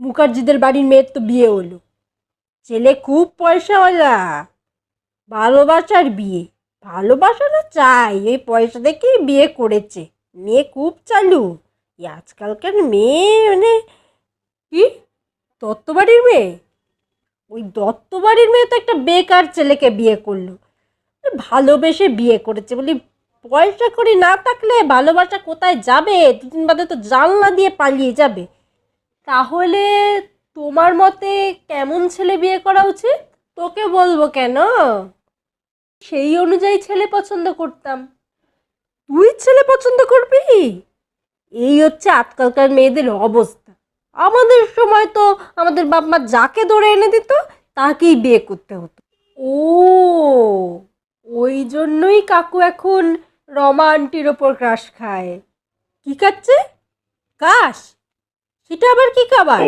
মুখার্জিদের বাড়ির মেয়ের তো বিয়ে হলো। ছেলে খুব পয়সাওয়ালা। ভালোবাসার বিয়ে। ভালোবাসা না চাই। এই পয়সা দেখেই বিয়ে করেছে। মেয়ে খুব চালু। এই আজকালকার মেয়ে মানে কি? দত্ত বাড়ির মেয়ে? ওই দত্ত বাড়ির মেয়ে তো একটা বেকার ছেলেকে বিয়ে করল। ভালোবেসে বিয়ে করেছে। বলি, পয়সা করি না থাকলে ভালোবাসা কোথায় যাবে? দুদিন বাদে তো জানলা দিয়ে পালিয়ে যাবে। তাহলে তোমার মতে কেমন ছেলে বিয়ে করা উচিত? তোকে বলব কেন? সেই অনুযায়ী ছেলে পছন্দ করতাম। তুই ছেলে পছন্দ করবি? এই হচ্ছে আজকালকার মেয়েদের অবস্থা। আমাদের সময় তো আমাদের বাপ মা যাকে ধরে এনে দিত, তাকেই বিয়ে করতে হতো। ও, ওই জন্যই কাকু এখন রমা আন্টির ওপর ক্রাশ খায়। কি খাচ্ছে? কাশ সেটা আবার কি খাবার?